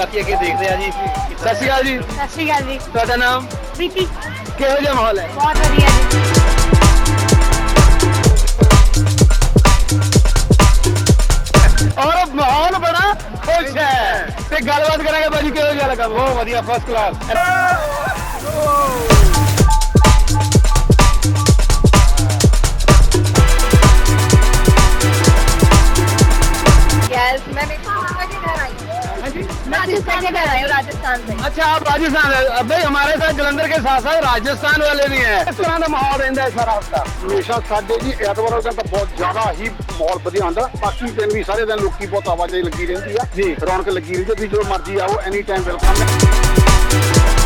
ਬਾਕੀ ਅੱਗੇ ਦੇਖਦੇ ਆ ਜੀ। ਸਤਿ ਸ਼੍ਰੀ ਅਕਾਲ ਜੀ। ਸਤਿ ਸ਼੍ਰੀ ਅਕਾਲ ਜੀ। ਤੁਹਾਡਾ ਨਾਮ? ਪ੍ਰੀਤੀ ਕਿਹੋ ਜਿਹਾ ਮਾਹੌਲ ਹੈ? ਬਹੁਤ ਵਧੀਆ ਜੀ। ਔਰ ਮਾਹੌਲ ਬੜਾ ਖੁਸ਼ ਹੈ। ਤੇ ਗੱਲਬਾਤ ਕਰਾਂਗੇ ਭਾਜੀ ਕਿਹੋ ਜਿਹਾ ਲੱਗਾ? ਬਹੁਤ ਵਧੀਆ ਫਸਟ ਕਲਾਸ राजस्थान के घर आई हूँ राजस्थान से अच्छा आप राजस्थान है अब भाई हमारे साथ जलंधर के साथ साथ राजस्थान वाले भी हैं किस तरह का माहौल रहता है सारा हफ्ता ਹਮੇਸ਼ਾ ਸਾਡੇ ਜੀ ਐਤਵਾਰ ਵਾਲਾ ਦਿਨ ਤਾਂ ਬਹੁਤ ਜ਼ਿਆਦਾ ਹੀ ਮਾਹੌਲ ਵਧੀਆ ਹੁੰਦਾ ਬਾਕੀ ਦਿਨ ਵੀ ਸਾਰੇ ਦਿਨ ਲੋਕੀ ਬਹੁਤ ਆਵਾਜਾਈ ਲੱਗੀ ਰਹਿੰਦੀ ਆ ਜੀ। ਰੌਣਕ ਲੱਗੀ ਰਹਿੰਦੀ ਆ ਤੁਸੀਂ ਜਦੋਂ ਮਰਜ਼ੀ ਆਓ ਐਨੀ ਟਾਈਮ ਵੈਲਕਮ ਹੈ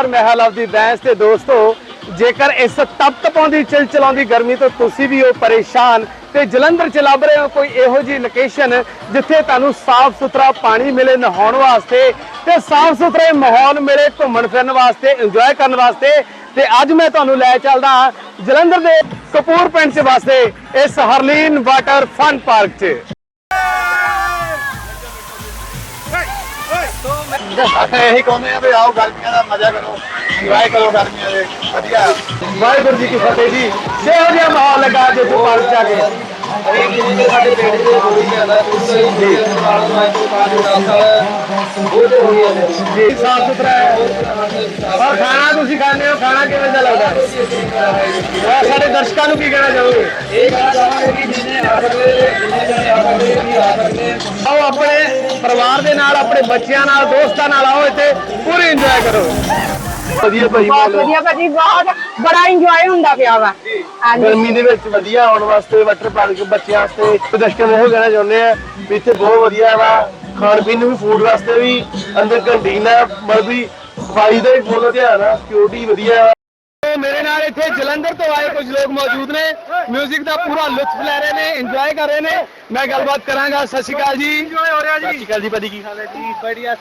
ਆਪ ਨਮਸਕਾਰ ਮੈਂ ਬੈਂਸ ਤੇ ਦੋਸਤੋ, ਜੇਕਰ ਇਸ ਤਪ ਤਪਾਉਂਦੀ ਚਿਲ ਗਰਮੀ, ਤੋਂ ਤੁਸੀਂ ਵੀ ਹੋ ਪਰੇਸ਼ਾਨ। ਤੇ ਜਲੰਧਰ ਚ ਲੱਭ ਰਹੇ ਹੋ ਕੋਈ ਇਹੋ ਜੀ ਲੋਕੇਸ਼ਨ ਜਿੱਥੇ ਤੁਹਾਨੂੰ ਸਾਫ਼ ਸੁਥਰਾ ਪਾਣੀ ਮਿਲੇ ਨਹਾਉਣ ਵਾਸਤੇ ਤੇ ਸਾਫ਼ ਸੁਥਰੇ ਮਾਹੌਲ ਮਿਲੇ ਘੁੰਮਣ ਫਿਰਨ ਵਾਸਤੇ ਇੰਜੋਏ ਕਰਨ ਵਾਸਤੇ। ਤੇ ਅੱਜ ਮੈਂ ਤੁਹਾਨੂੰ ਲੈ ਚੱਲਦਾ ਜਲੰਧਰ ਦੇ ਕਪੂਰ ਪਿੰਡ ਚ ਵਾਸਤੇ ਇਸ ਹਰਲੀਨ ਵਾਟਰ ਫਨ ਪਾਰਕ 'ਚ। ਅਸੀਂ ਇਹੀ ਕਹਿੰਦੇ ਆ ਵੀ ਆਓ ਗਰਮੀਆਂ ਦਾ ਮਜ਼ਾ ਕਰੋ ਇੰਜੋਏ ਕਰੋ ਗਰਮੀਆਂ ਦੇ। ਵਧੀਆ। ਵਾਹਿਗੁਰੂ ਜੀ ਕੀ ਫਤਿਹ ਜੀ। ਜਿਹੋ ਜਿਹਾ ਮਾਹੌਲ ਲੱਗਾ ਅੱਜ ਇੱਥੇ ਪਾਰਕ ਜਾ ਕੇ। ਜੀ ਸਾਫ਼ ਸੁਥਰਾ ਹੈ ਔਰ ਖਾਣਾ ਤੁਸੀਂ ਖਾਂਦੇ ਹੋ ਖਾਣਾ ਕਿਵੇਂ ਦਾ ਲੱਗਦਾ ਔਰ ਸਾਡੇ ਦਰਸ਼ਕਾਂ ਨੂੰ ਕੀ ਕਹਿਣਾ ਚਾਹੋਗੇ ਆਓ ਆਪਣੇ ਪਰਿਵਾਰ ਦੇ ਨਾਲ ਆਪਣੇ ਬੱਚਿਆਂ ਨਾਲ ਦੋਸਤਾਂ ਨਾਲ ਆਓ ਇੱਥੇ ਪੂਰੀ ਇੰਜੋਏ ਕਰੋ ਵਧੀਆ ਭਾਈ ਬਹੁਤ ਵਧੀਆ ਭਾਜੀ ਬਹੁਤ ਬੜਾ ਇੰਜੋਏ ਹੁੰਦਾ ਪਿਆ ਵਾ। ਗਰਮੀ ਦੇ ਵਿੱਚ ਵਧੀਆ ਆਉਣ ਵਾਸਤੇ ਵਾਟਰ ਪਾਰਕ ਬੱਚਿਆਂ ਵਾਸਤੇ ਦਰਸ਼ਕਾਂ ਨੂੰ ਇਹ ਕਹਿਣਾ ਚਾਹੁੰਦੇ ਆ ਵੀ ਇੱਥੇ ਬਹੁਤ ਵਧੀਆ ਵਾ। ਖਾਣ ਪੀਣ ਨੂੰ ਵੀ ਫੂਡ ਵਾਸਤੇ ਵੀ ਅੰਦਰ ਕੰਟੀਨ ਆ ਮਤਲਬ ਵੀ ਸਫ਼ਾਈ ਦਾ ਵੀ ਫੁੱਲ ਧਿਆਨ ਆ ਸਿਕਿਉਰਿਟੀ ਵਧੀਆ मेरे नाल इतने जलंधर तो आए कुछ लोग मौजूद ने। म्यूज़िक का पूरा लुत्फ लै रहे हैं इंजॉय कर रहे ने। मैं गलबात करा सत श्रीकाल जी। हो रहा जी। श्रीकाल जी पदी की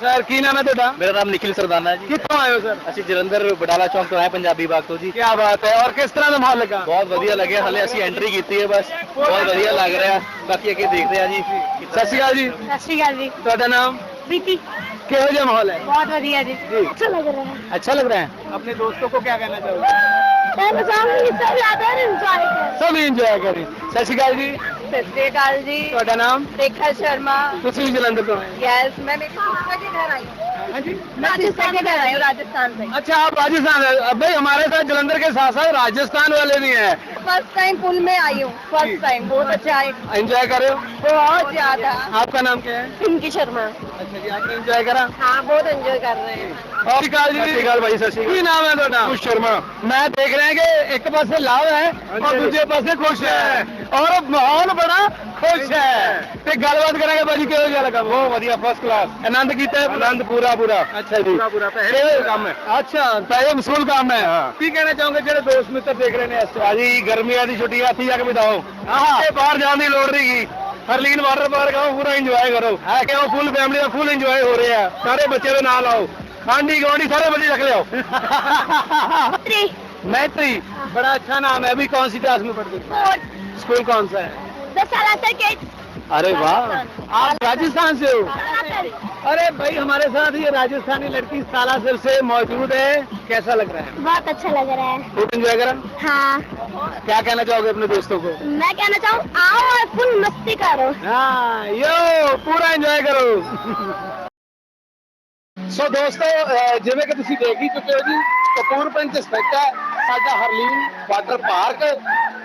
सर। की नाम है तुम्हारा मेरा नाम निखिल सरदाना जी। कितों आयो सर? अभी जलंधर बडाला चौक तो आए पंजाबी बाग तो जी। क्या बात है। और किस तरह का माहौल लगा? बहुत बढ़िया लगे। हले असि एंट्री की है बस। बहुत बढ़िया लग रहा बाकी अगे देख हैं जी। सत श्रीकाल जी। सत श्रीकाल जी। तुम्हारा नाम? ਕਿਹੋ ਜਿਹਾ ਮਾਹੌਲ ਹੈ बहुत बढ़िया जी जी। अच्छा लग रहा है अच्छा लग रहा है अपने दोस्तों को क्या कहना चाहोगे मैं बताऊंगी सब ज्यादा इंजॉय कर सब इंजॉय करें ਸਤਿ ਸ਼੍ਰੀ ਅਕਾਲ ਜੀ सत श्री अकाल जी ਤੁਹਾਡਾ ਨਾਮ रेखा शर्मा ਤੁਸੀਂ ਵੀ ਜਲੰਧਰ ਤੋਂ ਆਏ यस मैं मेरे पापा के घर आई हूँ ਹਾਂਜੀ राजस्थान के घर आई हूँ राजस्थान से अच्छा आप राजस्थान है अब भाई हमारे साथ जलंधर के साथ साथ राजस्थान वाले भी हैं फर्स्ट टाइम पुल में आई हूँ जी। फर्स्ट टाइम बहुत अच्छा है एंजॉय कर रहे हो बहुत ज्यादा आपका नाम क्या है पिंकी शर्मा अच्छा जी आपने एंजॉय करा हाँ बहुत एंजॉय कर रहे हैं ਸਤਿ ਸ਼੍ਰੀ ਅਕਾਲ ਜੀ ਸਤਿ ਸ਼੍ਰੀ ਅਕਾਲ ਭਾਈ ਸਤਿ ਸ਼੍ਰੀ ਅਕਾਲ ਕੀ ਨਾਮ ਹੈ ਤੁਹਾਡਾ ਖੁਸ਼ ਸ਼ਰਮਾ ਮੈਂ ਦੇਖ ਰਿਹਾ ਕਿ ਇੱਕ ਪਾਸੇ ਲਾਭ ਹੈ ਔਰ ਦੂਜੇ ਪਾਸੇ ਖੁਸ਼ ਹੈ ਔਰ ਮਾਹੌਲ ਬੜਾ ਖੁਸ਼ ਹੈ ਤੇ ਗੱਲਬਾਤ ਕਰਾਂਗੇ ਭਾਜੀ ਕਿਹੋ ਜਿਹਾ ਲੱਗਾ ਬਹੁਤ ਵਧੀਆ ਫਸਟ ਕਲਾਸ ਆਨੰਦ ਕੀਤਾ ਹੈ ਆਨੰਦ ਪੂਰਾ ਪੂਰਾ ਅੱਛਾ ਜੀ ਪੂਰਾ ਪੂਰਾ ਪਹਿਲੇ ਕੰਮ ਹੈ ਅੱਛਾ ਪਹਿਲੇ ਮਸੂਲ ਕੰਮ ਹੈ ਕੀ ਕਹਿਣਾ ਚਾਹੋਗੇ ਜਿਹੜੇ ਦੋਸਤ ਮਿੱਤਰ ਦੇਖ ਰਹੇ ਨੇ ਇਸ ਭਾਜੀ ਗਰਮੀਆਂ ਦੀ ਛੁੱਟੀ ਹੱਥੀ ਜਾ ਕੇ ਬਿਤਾਓ ਤੇ ਬਾਹਰ ਜਾਣ ਦੀ ਲੋੜ ਨਹੀਂ ਗੀ ਹਰਲੀਨ ਵਾਟਰ ਪਾਰਕ ਆਓ ਪੂਰਾ ਇੰਜੋਏ ਕਰੋ ਹੈ ਕਿ ਉਹ ਫੁੱਲ ਫੈਮਿਲੀ ਦਾ ਫੁੱਲ ਇੰਜੋਏ ਹੋ ਰਿਹਾ ਸਾਰੇ ਬੱਚੇ ਦੇ ਨਾਲ ਆਓ आंधी गौंडी सारे बच्चे रख ले आओ मैत्री बड़ा अच्छा नाम है अभी कौन सी क्लास में पढ़ते हो स्कूल कौन सा है दशहरा सर्किट अरे वाह आप राजस्थान से हो अरे भाई हमारे साथ ये राजस्थानी लड़की सालासर से मौजूद है कैसा लग रहा है बहुत अच्छा लग रहा है खूब एंजॉय करा हाँ क्या कहना चाहोगे अपने दोस्तों को मैं कहना चाहूँ आओ और फुल मस्ती करो हाँ यो पूरा एंजॉय करो ਸੋ ਦੋਸਤੋ ਅਹ ਜਿਵੇਂ ਕਿ ਤੁਸੀਂ ਦੇਖ ਹੀ ਚੁੱਕੇ ਹੋ ਜੀ ਕਪੂਰ ਪਿੰਡ ਚ ਸਥਿਤ ਹੈ ਸਾਡਾ ਹਰਲੀਨ ਵਾਟਰ ਪਾਰਕ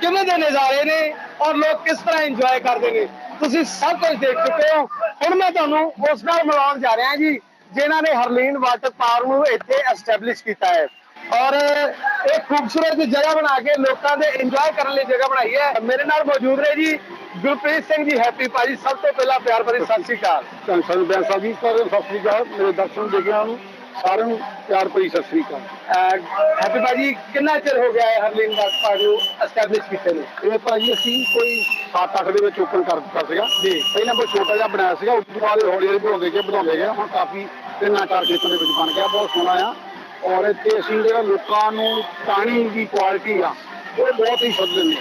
ਕਿਵੇਂ ਦੇ ਨਜ਼ਾਰੇ ਨੇ ਔਰ ਲੋਕ ਕਿਸ ਤਰ੍ਹਾਂ ਇੰਜੋਏ ਕਰਦੇ ਨੇ? ਤੁਸੀਂ ਸਭ ਕੁਝ ਦੇਖ ਚੁੱਕੇ ਹੋ। ਹੁਣ ਮੈਂ ਤੁਹਾਨੂੰ ਉਸ ਨਾਲ ਮਿਲਾਉਣ ਜਾ ਰਿਹਾ ਜੀ, ਜਿਨ੍ਹਾਂ ਨੇ ਹਰਲੀਨ ਵਾਟਰ ਪਾਰਕ ਨੂੰ ਇੱਥੇ ਐਸਟੈਬਲਿਸ਼ ਕੀਤਾ ਹੈ। ਔਰ ਇਹ ਖੂਬਸੂਰਤ ਜਗ੍ਹਾ ਬਣਾ ਕੇ ਲੋਕਾਂ ਦੇ ਇੰਜੋਏ ਕਰਨ ਲਈ ਜਗ੍ਹਾ ਬਣਾਈ ਹੈ। ਮੇਰੇ ਨਾਲ ਮੌਜੂਦ ਨੇ ਜੀ, ਗੁਰਪ੍ਰੀਤ ਸਿੰਘ ਜੀ, ਹੈਪੀ ਭਾਜੀ, ਸਭ ਤੋਂ ਪਹਿਲਾਂ ਪਿਆਰ ਭਰੀ ਸਤਿ ਸ਼੍ਰੀ ਅਕਾਲ। ਧੰਨ ਬੈਂਸ ਸਾਹਿਬ ਜੀ ਸਰ ਸਤਿ ਸ੍ਰੀ ਅਕਾਲ। ਮੇਰੇ ਦਰਸ਼ਨ ਦੇਖਿਆ ਨੂੰ ਸਾਰਿਆਂ ਨੂੰ ਪਿਆਰ ਭਰੀ ਸਤਿ ਸ੍ਰੀ ਅਕਾਲ। ਹੈਪੀ ਭਾਜੀ ਕਿੰਨਾ ਚਿਰ ਹੋ ਗਿਆ ਹੈ ਹਰਲੀਨ ਦਾਸ ਪਾਰਕ ਨੂੰ ਐਸਟੈਬਲਿਸ਼ ਕੀਤੇ ਨੂੰ? ਇਹ ਭਾਜੀ ਅਸੀਂ ਕੋਈ 7-8 ਦੇ ਵਿੱਚ ਓਪਨ ਕਰ ਦਿੱਤਾ ਸੀਗਾ। ਜੀ। ਪਹਿਲਾਂ ਕੋਈ ਛੋਟਾ ਜਿਹਾ ਬਣਾਇਆ ਸੀਗਾ ਉਸ ਤੋਂ ਬਾਅਦ ਹੌਲੀ ਹੌਲੀ ਬਣਾਉਂਦੇ ਗਏ ਬਣਾਉਂਦੇ ਗਏ। ਹੁਣ ਕਾਫੀ ਤਿੰਨਾਂ ਚਾਰ ਖੇਤਾਂ ਦੇ ਵਿੱਚ ਬਣ ਗਿਆ ਬਹੁਤ ਸੋਹਣਾ ਆ। ਔਰ ਇੱਥੇ ਅਸੀਂ ਜਿਹੜਾ ਲੋਕਾਂ ਨੂੰ ਪਾਣੀ ਦੀ ਕੁਆਲਿਟੀ ਆ ਉਹ ਬਹੁਤ ਹੀ ਸ਼ੁੱਧ ਜੀ।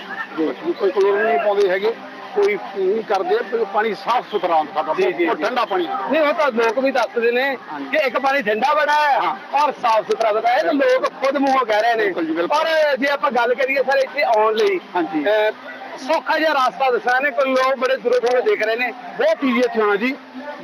ਕੋਈ ਕਲੋਰੀਨ ਨਹੀਂ ਪਾਉਂਦੇ ਹੈਗੇ। ਕੋਈ ਨਹੀਂ ਕਰਦੇ ਪਾਣੀ ਸਾਫ਼ ਸੁਥਰਾ ਹੁੰਦਾ ਸਾਡਾ ਜੀ, ਜੀ, ਬਹੁਤ ਜੀ। ਠੰਡਾ ਪਾਣੀ ਨਹੀਂ ਉਹ ਤਾਂ ਲੋਕ ਵੀ ਦੱਸਦੇ ਨੇ ਹਾਂਜੀ। ਕਿ ਇੱਕ ਪਾਣੀ ਠੰਡਾ ਬੜਾ ਹੈ ਹਾਂ। ਔਰ ਸਾਫ਼ ਸੁਥਰਾ ਬੜਾ ਹੈ ਤੇ ਲੋਕ ਖੁਦ ਮੂੰਹੋਂ ਕਹਿ ਰਹੇ ਨੇ ਬਿਲਕੁਲ ਜੀ, ਬਿਲਕੁਲ। ਪਰ ਜੇ ਆਪਾਂ ਗੱਲ ਕਰੀਏ ਸਰ ਇੱਥੇ ਆਉਣ ਲਈ ਹਾਂਜੀ। ਅਹ, ਸੌਖਾ ਜਿਹਾ ਰਾਸਤਾ ਦੱਸਣਾ ਨੇ ਕੋਈ ਲੋਕ ਬੜੇ ਦੂਰੋਂ ਦੂਰੋਂ ਦੇਖ ਰਹੇ ਨੇ ਬਹੁਤ ਈਜ਼ੀ ਇੱਥੇ ਆਉਣਾ ਜੀ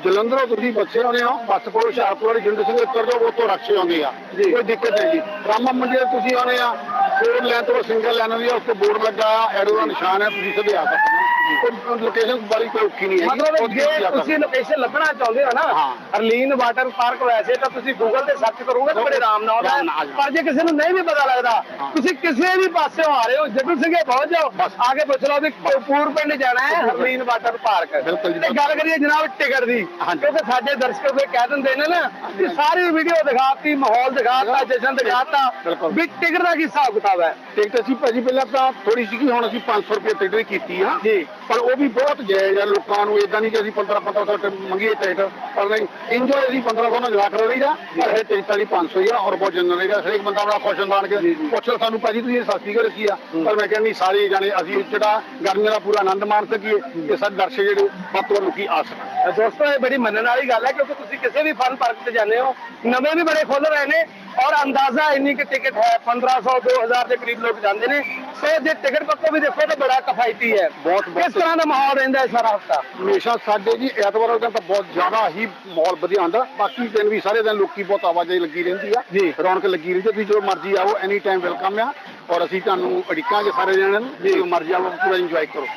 ਜਲੰਧਰੋਂ ਤੁਸੀਂ ਬੱਸੇ ਆਉਣੇ ਹੋ ਬੱਸ ਕੋਲ ਹੁਸ਼ਿਆਰਪੁਰ ਵਾਲੀ ਜਿੰਦ ਸਿੰਘ ਉੱਤਰ ਜਾਓ ਤੋਂ ਰਕਸ਼ੇ ਆਉਂਦੇ ਆ ਜੀ। ਕੋਈ ਦਿੱਕਤ ਨਹੀਂ ਜੀ ਰਾਮਾ ਮੰਡੀ ਤੁਸੀਂ ਆਉਣੇ ਆ ਫੋਰ ਲੈਨ ਤੋਂ ਸਿੰਗਲ ਲੈਨ ਦੀ ਆ ਉਸ ਤੇ ਬੋਰਡ ਲੱਗਾ ਆ ਐਰੋ ਦਾ ਨਿਸ਼ਾਨ ਹੈ ਤੁਸੀਂ ਸਿੱਧੇ ਆ ਸਕਦੇ ਹੋ ਲੋਕੇਸ਼ਨ ਬੜੀ ਕੋਈ ਔਖੀ ਨਹੀਂ ਹੈ ਮਤਲਬ ਜੇ ਤੁਸੀਂ ਲੋਕੇਸ਼ਨ ਲੱਭਣਾ ਚਾਹੁੰਦੇ ਹੋ ਨਾ ਹਾਂ। ਹਰਲੀਨ ਵਾਟਰ ਪਾਰਕ ਵੈਸੇ ਤਾਂ ਤੁਸੀਂ ਗੂਗਲ ਤੇ ਸਰਚ ਕਰੋਗੇ ਤਾਂ ਬੜੇ ਆਰਾਮ ਨਾਲ ਆਰਾਮ ਨਾਲ ਆ ਆਉਂਦਾ ਜਾਣਾ। ਪਰ ਜੇ ਕਿਸੇ ਨੂੰ ਨਹੀਂ ਵੀ ਪਤਾ ਲੱਗਦਾ ਹਾਂ। ਤੁਸੀਂ ਕਿਸੇ ਵੀ ਪਾਸਿਓਂ ਆ ਰਹੇ ਹੋ ਜੱਟੂ ਸਿੰਘੇ ਪਹੁੰਚ ਜਾਓ ਬਸ। ਆ ਕੇ ਪੁੱਛ ਲਓ ਵੀ ਕਪੂਰ ਪਿੰਡ ਜਾਣਾ ਹੈ ਹਰਲੀਨ ਵਾਟਰ ਪਾਰਕ ਬਿਲਕੁਲ ਜੀ, ਤੇ ਗੱਲ ਕਰੀਏ ਜਨਾਬ ਟਿਕਟ ਦੀ। ਕਿਉਂਕਿ ਸਾਡੇ ਦਰਸ਼ਕ ਵੀ ਕਹਿ ਦਿੰਦੇ ਨੇ ਨਾ ਕਿ ਸਾਰੀ ਵੀਡੀਓ ਦਿਖਾਤੀ ਮਾਹੌਲ ਦਿਖਾਤਾ ਜਸ਼ਨ ਦਿਖਾਤਾ। ਵੀ ਟਿਕਟ ਦਾ ਕੀ ਹਿਸਾਬ ਕਿਤਾਬ ਹੈ ਟਿਕਟ ਅਸੀਂ ਭਾਜੀ ਪਹਿਲਾਂ ਤਾਂ ਥੋੜੀ ਸੀਗੀ ਹੁਣ ਅਸੀਂ 500 ਰੁਪਏ ਟਿਕਟ ਹੀ ਕੀਤੀ ਆ ਜੀ। ਪਰ ਉਹ ਵੀ ਬਹੁਤ ਜਾਇਜ਼ ਆ ਲੋਕਾਂ ਨੂੰ ਇਦਾਂ ਨਹੀਂ ਕਿ ਅਸੀਂ 15 1500 ਟਿਕਟ ਮੰਗੀਏ ਟਿਕਟ ਪਰ ਨਹੀਂ ਇੰਜੋਏ ਅਸੀਂ 1500 ਨਾਲ ਜਵਾ ਕਰੋ ਲਈਦਾ ਪਰ ਇਹ ਟਿਕਟ ਵਾਲੀ 500 ਹੀ ਆ ਔਰ ਬਹੁਤ ਜਨਰਲ ਹੈਗਾ ਹਰੇਕ ਬੰਦਾ ਬੜਾ ਖੁਸ਼ ਹੁੰਦਾ ਕੇ ਪੁੱਛੋ ਸਾਨੂੰ ਭਾਜੀ ਤੁਸੀਂ ਇਹ ਸਸਤੀ ਕਰ ਰੱਖੀ ਆ? ਪਰ ਮੈਂ ਕਹਿੰਦੀ ਸਾਰੇ ਜਾਣੇ ਅਸੀਂ ਜਿਹੜਾ ਗਰਮੀ ਦਾ ਪੂਰਾ ਆਨੰਦ ਮਾਣ ਸਕੀਏ ਤੇ ਸਾਡੇ ਦਰਸ਼ਕ ਜਿਹੜੇ ਵੱਧ ਤੋਂ ਲੋਕੀ ਆ ਸਕਣ। ਦੋਸਤੋ ਇਹ ਬੜੀ ਮੰਨਣ ਵਾਲੀ ਗੱਲ ਹੈ ਕਿਉਂਕਿ ਤੁਸੀਂ ਕਿਸੇ ਵੀ ਫਨ ਪਾਰਕ ਤੇ ਜਾਂਦੇ ਹੋ ਨਵੇਂ ਵੀ ਬੜੇ ਖੁੱਲ ਰਹੇ ਨੇ ਔਰ ਅੰਦਾਜ਼ਾ ਇੰਨੀ ਕਿ ਟਿਕਟ ਹੈ 1500 2000 ਦੇ ਕਰੀਬ ਲੋਕ ਜਾਂਦੇ ਨੇ ਸੋ ਜੇ ਟਿਕਟ ਪੱਕੋ ਵੀ ਦੇਖੋ ਤਾਂ ਬੜਾ ਕਿਫਾਇਤੀ ਹੈ। ਬਹੁਤ- ਕਿਸ ਤਰ੍ਹਾਂ ਦਾ ਮਾਹੌਲ ਰਹਿੰਦਾ ਹੈ ਸਾਰਾ ਹਫਤਾ? ਹਮੇਸ਼ਾ ਸਾਡੇ ਜੀ ਐਤਵਾਰ ਵਾਲਾ ਤਾਂ ਬਹੁਤ ਜ਼ਿਆਦਾ ਹੀ ਮਾਹੌਲ ਵਧੀਆ ਹੁੰਦਾ ਬਾਕੀ ਦਿਨ ਵੀ ਸਾਰੇ ਦਿਨ ਲੋਕੀ ਬਹੁਤ ਆਵਾਜਾਈ ਲੱਗੀ ਰਹਿੰਦੀ ਆ। ਜੀ। ਰੌਣਕ ਲੱਗੀ ਰਹਿੰਦੀ ਤੁਸੀਂ ਜਦੋਂ ਮਰਜ਼ੀ ਆਓ ਐਨੀ ਟਾਈਮ ਵੈਲਕਮ ਆ। ਔਰ ਅਸੀਂ ਤੁਹਾਨੂੰ ਅੜਿਕਾਂਗੇ ਸਾਰੇ ਜਣਿਆਂ ਨੂੰ। ਜਦੋਂ ਮਰਜ਼ੀ ਆਓ ਪੂਰਾ ਇੰਜੋਏ ਕਰੋ।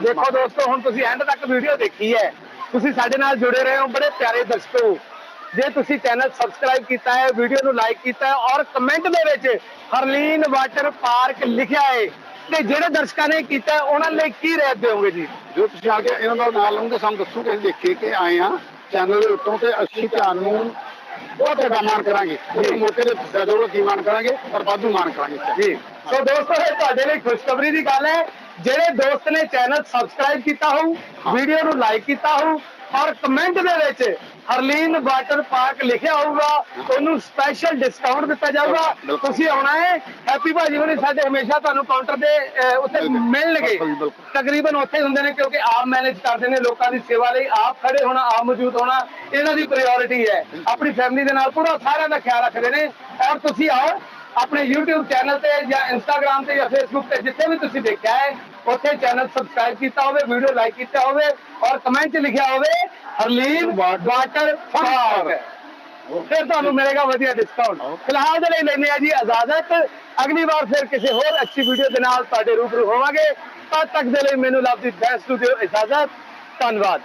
ਦੇਖੋ। ਦੋਸਤੋ ਹੁਣ ਤੁਸੀਂ ਐਂਡ ਤੱਕ ਵੀਡੀਓ ਦੇਖੀ ਹੈ। ਤੁਸੀਂ ਸਾਡੇ ਨਾਲ ਜੁੜੇ ਰਹੇ ਹੋ ਬੜੇ ਪਿਆਰੇ ਦਰਸ਼ਕੋ ਜੇ ਤੁਸੀਂ ਚੈਨਲ ਸਬਸਕ੍ਰਾਈਬ ਕੀਤਾ ਹੈ ਵੀਡੀਓ ਨੂੰ ਲਾਈਕ ਕੀਤਾ ਹੈ ਔਰ ਕਮੈਂਟ ਦੇ ਵਿੱਚ ਹਰਲੀਨ ਵਾਟਰ ਪਾਰਕ ਲਿਖਿਆ ਹੈ ਤੇ ਜਿਹੜੇ ਦਰਸ਼ਕਾਂ ਨੇ ਕੀਤਾ ਹੈ, ਉਹਨਾਂ ਲਈ ਕੀ ਰਹਿ ਦਿਓਗੇ ਜੀ? ਜੋ ਤੁਸੀਂ ਆ ਕੇ ਇਹਨਾਂ ਦਾ ਨਾਮ ਲਓਗੇ ਸਾਨੂੰ ਦੱਸੋ ਕਿ ਅਸੀਂ ਦੇਖੇ ਕਿ ਆਏ ਆ ਚੈਨਲ ਦੇ ਉੱਤੋਂ ਤੇ ਅਸੀਂ ਤੁਹਾਨੂੰ ਬਹੁਤ ਜ਼ਿਆਦਾ ਮਾਣ ਕਰਾਂਗੇ। ਜੀ। ਮੌਕੇ ਤੇ ਜਦੋਂ ਕੀ ਮਾਣ ਕਰਾਂਗੇ ਔਰ ਵਾਧੂ ਮਾਣ ਕਰਾਂਗੇ। ਜੀ। ਸੋ ਦੋਸਤੋ ਇਹ ਤੁਹਾਡੇ ਲਈ ਖੁਸ਼ਖਬਰੀ ਦੀ ਗੱਲ ਹੈ। ਜਿਹੜੇ ਦੋਸਤ ਨੇ ਚੈਨਲ ਸਬਸਕ੍ਰਾਈਬ ਕੀਤਾ ਹੋਊ ਵੀਡੀਓ ਨੂੰ ਲਾਈਕ ਕੀਤਾ ਹੋਊ ਔਰ ਕਮੈਂਟ ਦੇ ਵਿੱਚ ਹਰਲੀਨ ਵਾਟਰ ਪਾਰਕ ਲਿਖਿਆ ਹੋਊਗਾ ਉਹਨੂੰ ਸਪੈਸ਼ਲ ਡਿਸਕਾਊਂਟ ਦਿੱਤਾ ਜਾਊਗਾ। ਤੁਸੀਂ ਆਉਣਾ ਹੈ ਹੈਪੀ ਭਾਜੀ ਹੋਣੀ ਸਾਡੇ ਹਮੇਸ਼ਾ ਤੁਹਾਨੂੰ ਕਾਊਂਟਰ ਦੇ ਉੱਤੇ ਬਿਲਕੁਲ। ਮਿਲਣਗੇ। ਤਕਰੀਬਨ ਉੱਥੇ ਹੁੰਦੇ ਨੇ ਕਿਉਂਕਿ ਆਪ ਮੈਨੇਜ ਕਰਦੇ ਨੇ ਲੋਕਾਂ ਦੀ ਸੇਵਾ ਲਈ ਆਪ ਖੜੇ ਹੋਣਾ ਆਪ ਮੌਜੂਦ ਹੋਣਾ ਇਹਨਾਂ ਦੀ ਪ੍ਰਾਇੋਰਟੀ ਹੈ ਆਪਣੀ ਫੈਮਿਲੀ ਦੇ ਨਾਲ ਪੂਰਾ ਸਾਰਿਆਂ ਦਾ ਖਿਆਲ ਰੱਖਦੇ ਨੇ ਔਰ ਤੁਸੀਂ ਆਓ ਆਪਣੇ YouTube ਚੈਨਲ ਤੇ ਜਾਂ Instagram ਤੇ ਜਾਂ Facebook ਤੇ ਜਿੱਥੇ ਵੀ ਤੁਸੀਂ ਦੇਖਿਆ ਹੈ ਉੱਥੇ ਚੈਨਲ ਸਬਸਕ੍ਰਾਈਬ ਕੀਤਾ ਹੋਵੇ ਵੀਡੀਓ ਲਾਈਕ ਕੀਤਾ ਹੋਵੇ ਔਰ ਕਮੈਂਟ ਲਿਖਿਆ ਹੋਵੇ ਹਰਲੀਨ ਵਾਟਰ ਪਾਰਕ। ਫਿਰ ਤੁਹਾਨੂੰ ਮਿਲੇਗਾ ਵਧੀਆ ਡਿਸਕਾਊਂਟ ਫਿਲਹਾਲ ਦੇ ਲਈ ਲੈਣੇ ਆ ਜੀ ਇਜਾਜ਼ਤ। ਅਗਲੀ ਵਾਰ ਫਿਰ ਕਿਸੇ ਹੋਰ ਅੱਛੀ ਵੀਡੀਓ ਦੇ ਨਾਲ ਤੁਹਾਡੇ ਰੂਬਰੂ ਹੋਵਾਂਗੇ। ਤਦ ਤੱਕ ਦੇ ਲਈ ਮੈਨੂੰ ਲਵ ਦੀ ਬੈਸਟ ਦਿਓ ਇਜਾਜ਼ਤ। ਧੰਨਵਾਦ।